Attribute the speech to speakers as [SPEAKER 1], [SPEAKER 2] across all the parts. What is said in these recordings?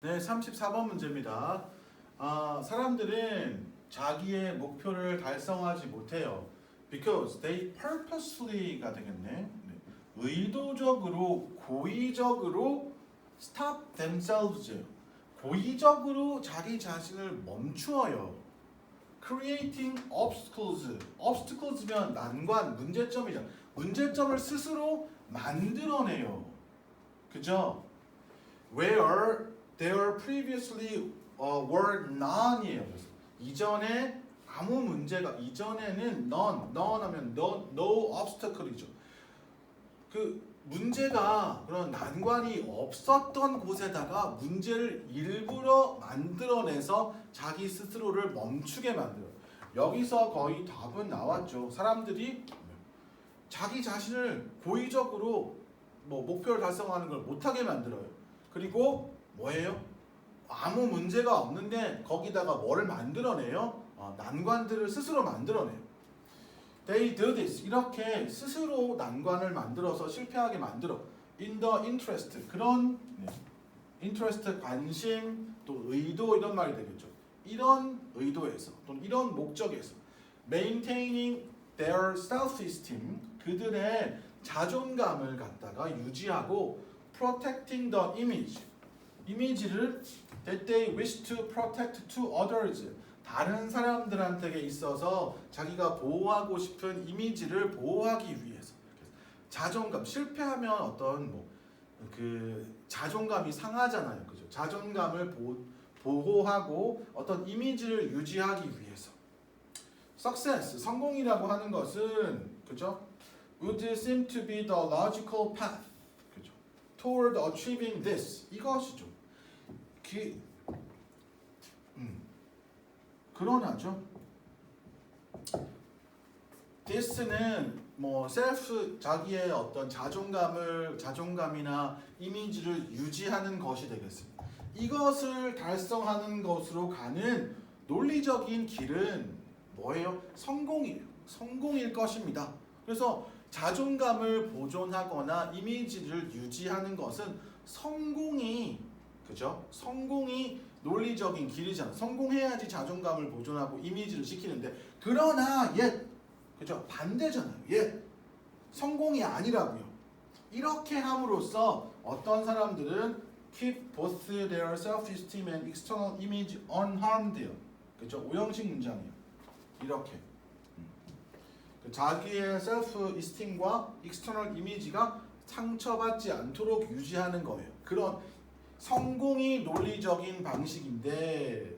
[SPEAKER 1] 네, 34번 문제입니다. 아, 사람들은 자기의 목표를 달성하지 못해요. Because they purposefully가 되겠네. 네. 의도적으로, 고의적으로 stop themselves. 고의적으로 자기 자신을 멈추어요. Creating obstacles. obstacles면 난관, 문제점이죠. 문제점을 스스로 만들어내요. 그죠? Where there previously uh, were none이에요. 이전에 아무 문제가 이전에는 none, none 하면 no, no obstacle이죠. 그 문제가 그런 난관이 없었던 곳에다가 문제를 일부러 만들어내서 자기 스스로를 멈추게 만들어요. 여기서 거의 답은 나왔죠. 사람들이 자기 자신을 고의적으로 뭐 목표를 달성하는 걸 못하게 만들어요. 그리고 뭐예요? 아무 문제가 없는데 거기다가 뭐를 만들어내요? 어, 난관들을 스스로 만들어내요. They do this 이렇게 스스로 난관을 만들어서 실패하게 만들어. In the interest 그런 네. interest 관심 또 의도 이런 말이 되겠죠. 이런 의도에서 또는 이런 목적에서 maintaining their self-esteem 그들의 자존감을 갖다가 유지하고 protecting the image 이미지를 that they wish to protect to others. 다른 사람들한테 있어서 자기가 보호하고 싶은 이미지를 보호하기 위해서. 자존감 실패하면 어떤 뭐 그 자존감이 상하잖아요. 그죠? 자존감을 보, 보호하고 어떤 이미지를 유지하기 위해서. Success 성공이라고 하는 것은 그죠? Would seem to be the logical path. 그죠? Toward achieving this. 이것이죠 기, 음, 그러나죠 this는 뭐 셀프 자기의 어떤 자존감을 자존감이나 이미지를 유지하는 것이 되겠습니다. 이것을 달성하는 것으로 가는 논리적인 길은 뭐예요? 성공이에요. 성공일 것입니다. 그래서 자존감을 보존하거나 이미지를 유지하는 것은 성공이 그죠? 성공이 논리적인 길이잖아. 성공해야지 자존감을 보존하고 이미지를 지키는데 그러나 옛 그죠? 반대잖아요. 예. 성공이 아니라고요. 이렇게 함으로써 어떤 사람들은 keep both their self-esteem and external image unharmed요. 그죠? 오형식 문장이에요. 이렇게. 음. 그 자기의 self-esteem과 external image가 상처받지 않도록 유지하는 거예요. 그런 성공이 논리적인 방식인데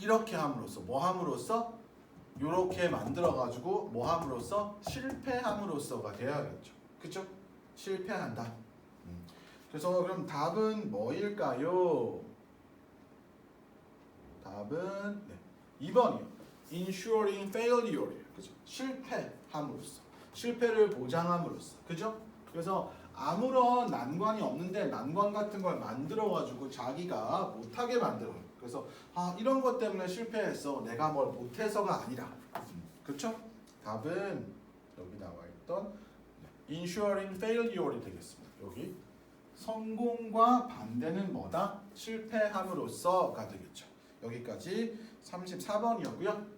[SPEAKER 1] 이렇게 함으로써 뭐 함으로써 요렇게 만들어 가지고 뭐 함으로써 실패함으로써가 돼야겠죠. 그쵸? 실패한다. 음. 그래서 그럼 답은 뭐일까요? 답은 네. 2번이요. ensuring failure. 그죠? 실패함으로써. 실패를 보장함으로써. 그죠? 그래서 아무런 난관이 없는데 난관 같은 걸 만들어 가지고 자기가 못하게 만들어요. 그래서 아 이런 것 때문에 실패했어. 내가 뭘 못해서가 아니라. 그렇죠? 답은 여기 나와 있던 ensuring failure이 되겠습니다. 여기 성공과 반대는 뭐다? 실패함으로써가 되겠죠. 여기까지 34번이었고요.